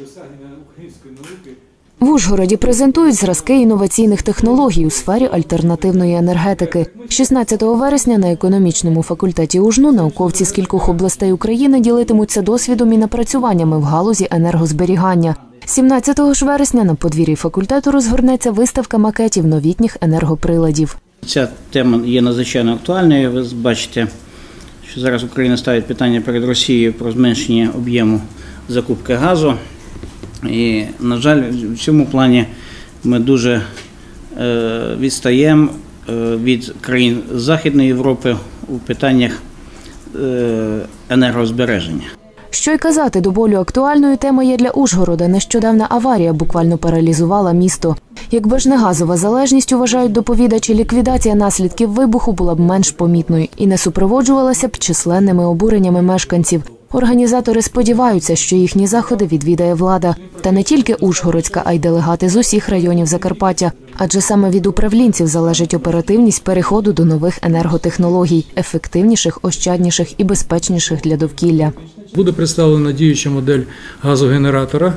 Досягнення української науки В Ужгороді презентують зразки інноваційних технологій у сфері альтернативної енергетики. 16 вересня на економічному факультеті УЖНУ науковці з кількох областей України ділитимуться досвідом і напрацюваннями в галузі енергозберігання. 17 ж вересня на подвір'ї факультету розгорнеться виставка макетів новітніх енергоприладів. Ця тема є надзвичайно актуальною. Ви бачите, що зараз Україна ставить питання перед Росією про зменшення об'єму закупки газу. І, на жаль, в цьому плані ми дуже е, відстаємо е, від країн Західної Європи у питаннях е, енергозбереження. Що й казати, до болю актуальною темою є для Ужгорода. Нещодавна аварія буквально паралізувала місто. Якби ж не газова залежність, вважають доповідачі, ліквідація наслідків вибуху була б менш помітною і не супроводжувалася б численними обуреннями мешканців. Організатори сподіваються, що їхні заходи відвідає влада. Та не тільки Ужгородська, а й делегати з усіх районів Закарпаття. Адже саме від управлінців залежить оперативність переходу до нових енерготехнологій, ефективніших, ощадніших і безпечніших для довкілля. буде представлена діюча модель газогенератора,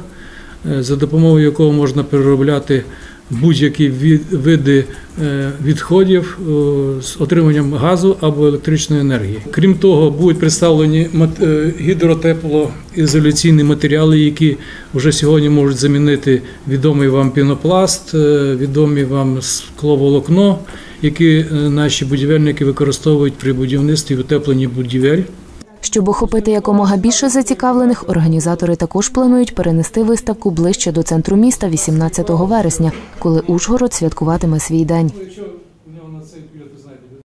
е, за допомогою якого можна переробляти будь-які види е, відходів е, з отриманням газу або електричної енергії. Крім того, будуть представлені е, гідротеплоізоляційні матеріали, які вже сьогодні можуть замінити відомий вам пінопласт, відомі вам скловолокно, які наші будівельники використовують при будівництві утепленні будівель. Щоб охопити якомога більше зацікавлених, організатори також планують перенести виставку ближче до центру міста 18 вересня, коли Ужгород святкуватиме свій день.